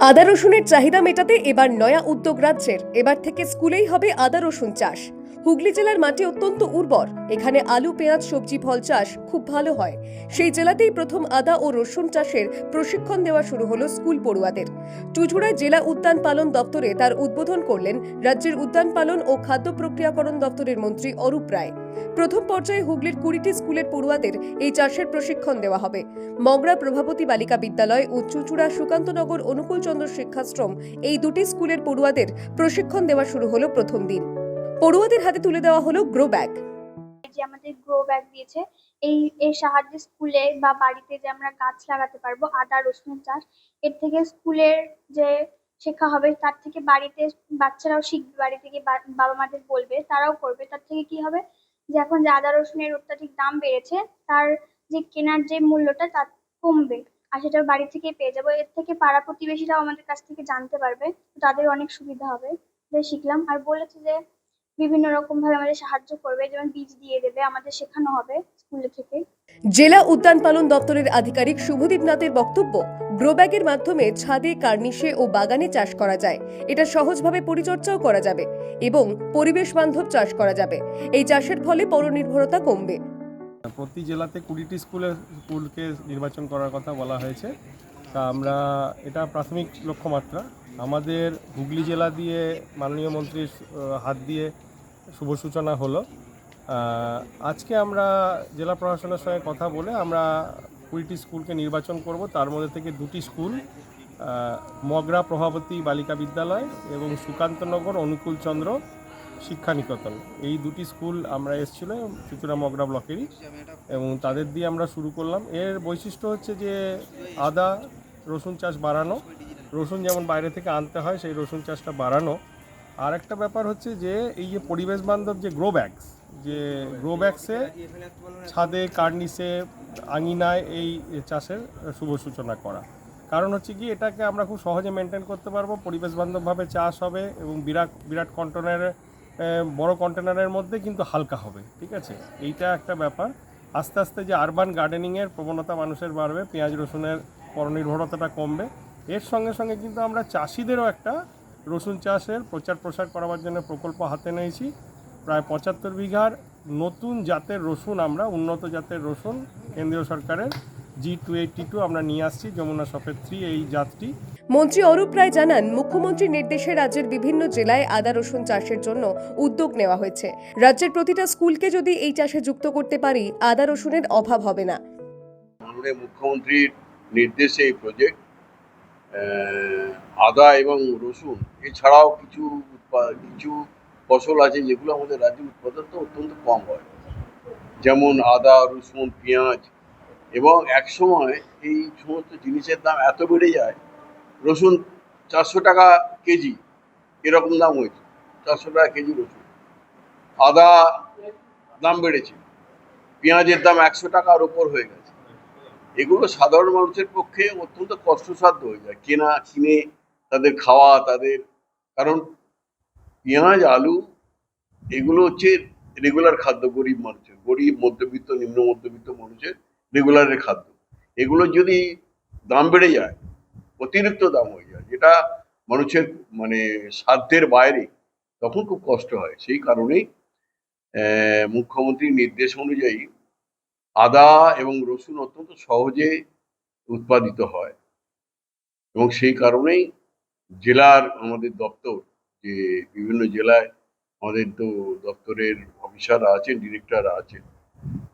আদা রসুনের চাহিদা মেটাতে এবার নয়া উদ্যোগ রাজ্যের। এবার থেকে স্কুলেই হবে আদা রসুন চাষ। হুগলি জেলার মাটি অত্যন্ত উর্বর। এখানে আলু, পেঁয়াজ, সবজি, ফল চাষ খুব ভালো হয়। সেই জেলাতেই প্রথম আদা ও রসুন চাষের প্রশিক্ষণ দেওয়া শুরু হলো স্কুল পড়ুয়াদের। চুচুড়ায় জেলা উদ্যান পালন দপ্তরে তার উদ্বোধন করলেন রাজ্যের উদ্যান পালন ও খাদ্য প্রক্রিয়াকরণ দপ্তরের মন্ত্রী অরূপ রায়। প্রথম পর্যায়ে হুগলির কুড়িটি স্কুলের পড়ুয়াদের এই চাষের প্রশিক্ষণ দেওয়া হবে। মগরা প্রভাবতী বালিকা বিদ্যালয় ও চুচুড়া সুকান্তনগর অনুকূলচন্দ্র শিক্ষাশ্রম এই দুটি স্কুলের পড়ুয়াদের প্রশিক্ষণ দেওয়া শুরু হলো প্রথম দিন। পড়ুয়াদের হাতে তুলে দেওয়া হলো গ্রো ব্যাগ যে আমাদের গ্রো ব্যাগ দিয়েছে, এই, এর সাহায্যে স্কুলে বা বাড়িতে যে আমরা গাছ লাগাতে পারব, আদা, রসুন চাষ, এর থেকে স্কুলের যে শেখা হবে, তার থেকে বাড়িতে বাচ্চারাও শিখবে, বাড়ি থেকে বাবা মাদের বলবে, তারাও করবে। তার থেকে কি হবে যে এখন যে আদা, রসুনের অত্যাধিক দাম বেড়েছে, তার যে কেনার যে মূল্যটা তার কমবে, আর সেটা বাড়ি থেকে পেয়ে যাব। এর থেকে পাড়া প্রতিবেশীরাও আমাদের কাছ থেকে জানতে পারবে, তাদের অনেক সুবিধা হবে। শিখলাম। আর বলেছে যে বিভিন্ন রকম ভাবে আমাদের সাহায্য করবে যেমন বীজ দিয়ে দেবে আমাদের শেখানো হবে স্কুল থেকে। জেলা উদ্যান পালন দপ্তরের আধিকারিক শুভদীপ নাথের বক্তব্য গ্রো ব্যাগের মাধ্যমে ছাদে কার্নিশে ও বাগানে চাষ করা যায়। এটা সহজভাবে পরিচর্যাও করা যাবে এবং পরিবেশ বান্ধব চাষ করা যাবে। এই চাষের ফলে পরনির্ভরতা কমবে। প্রতি জেলাতে কুড়িটি স্কুলের স্কুলকে নির্বাচন করার কথা বলা হয়েছে। তা আমরা এটা প্রাথমিক লক্ষ্যমাত্রা। আমাদের হুগলি জেলা দিয়ে মাননীয় মন্ত্রীর হাত দিয়ে শুভ সূচনা হলো। আজকে আমরা জেলা প্রশাসনের সঙ্গে কথা বলে আমরা কুড়িটি স্কুলকে নির্বাচন করব। তার মধ্যে থেকে দুটি স্কুল মগরা প্রভাবতী বালিকা বিদ্যালয় এবং সুকান্তনগর অনুকূলচন্দ্র শিক্ষা নিকেতন এই দুটি স্কুল আমরা এসেছিল চুচুড়া মগরা ব্লকেরই এবং তাদের দিয়ে আমরা শুরু করলাম। এর বৈশিষ্ট্য হচ্ছে যে আদা, রসুন চাষ বাড়ানো রসুন যেমন বাইরে থেকে আনতে হয়, সেই রসুন চাষটা বাড়ানো। আর একটা ব্যাপার হচ্ছে যে, এই যে পরিবেশ বান্ধব যে গ্রো ব্যাগস যে গ্রো ব্যাগসে ছাদে, কার্নিসে, আঙিনায় এই চাষের শুভ সূচনা করা। কারণ হচ্ছে কি, এটাকে আমরা খুব সহজে মেনটেন করতে পারব, পরিবেশ বান্ধবভাবে চাষ হবে এবং বিরাট বিরাট কন্টেনারের বড় কন্টেনারের মধ্যে কিন্তু হালকা হবে, ঠিক আছে? এইটা একটা ব্যাপার। আস্তে আস্তে যে আরবান গার্ডেনিংয়ের প্রবণতা মানুষের বাড়বে, পেঁয়াজ রসুনের পরনির্ভরতাটা কমবে এর সঙ্গে সঙ্গে কিন্তু আমরা চাষিদেরও একটা রসুন চাষের প্রচার প্রসার করার জন্য প্রকল্প হাতে নিয়েছি। প্রায় পঁচাত্তর বিঘার নতুন জাতের রসুন আমরা উন্নত জাতের রসুন কেন্দ্রীয় সরকারের জি টু এইটটি টু আমরা নিয়ে আসছি যমুনা সফেদ থ্রি এই জাতটি। মন্ত্রী অরূপ রায় জানান মুখ্যমন্ত্রীর নির্দেশে রাজ্যের বিভিন্ন জেলায় আদা রসুন চাষের জন্য উদ্যোগ নেওয়া হয়েছে। রাজ্যের প্রতিটা স্কুলকে যদি এই চাষে যুক্ত করতে পারি আদা রসুনের অভাব হবে না। মুখ্যমন্ত্রীর নির্দেশে এই প্রজেক্ট আদা এবং রসুন, এছাড়াও কিছু কিছু ফসল আছে যেগুলো আমাদের রাজ্যে উৎপাদন তো অত্যন্ত কম হয়। যেমন আদা, রসুন, পেঁয়াজ এবং একসময় এই সমস্ত জিনিসের দাম এত বেড়ে যায়, রসুন চারশো টাকা কেজি, এরকম দাম হয়েছে, চারশো টাকা কেজি রসুন। আদা দাম বেড়েছে, পেঁয়াজের দাম একশো টাকার ওপর হয়ে গেছে। এগুলো সাধারণ মানুষের পক্ষে অত্যন্ত কষ্টসাধ্য হয়ে যায়। কেনা, কিনে, তাদের খাওয়া, তাদের কারণ পেঁয়াজ, আলু, এগুলো হচ্ছে রেগুলার খাদ্য, গরিব মানুষের। গরিব, মধ্যবিত্ত, নিম্ন মধ্যবিত্ত মানুষের রেগুলারের খাদ্য। এগুলো যদি দাম বেড়ে যায়, অতিরিক্ত দাম হয়ে যায়, যেটা মানুষের মানে সাধ্যের বাইরে, তখন খুব কষ্ট হয়। সেই কারণেই মুখ্যমন্ত্রীর নির্দেশ অনুযায়ী আদা এবং রসুন অত্যন্ত সহজে উৎপাদিত হয়। এবং সেই কারণেই জেলার আমাদের দপ্তর, যে বিভিন্ন জেলায় আমাদের তো দপ্তরের অফিসাররা আছেন, ডিরেক্টররা আছেন,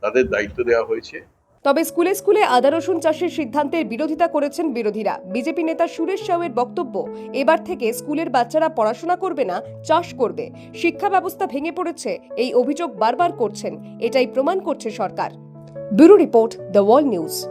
তাদের দায়িত্ব দেওয়া হয়েছে। তবে স্কুলে স্কুলে আদা রসুন চাষের সিদ্ধান্তের বিরোধিতা করেছেন বিরোধীরা। বিজেপি নেতা সুরেশ সাউয়ের বক্তব্য, এবার থেকে স্কুলের বাচ্চারা পড়াশোনা করবে না, চাষ করবে। শিক্ষা ব্যবস্থা ভেঙে পড়েছে, এই অভিযোগ বারবার করছেন, এটাই প্রমাণ করছে সরকার। Bureau Report, The World News.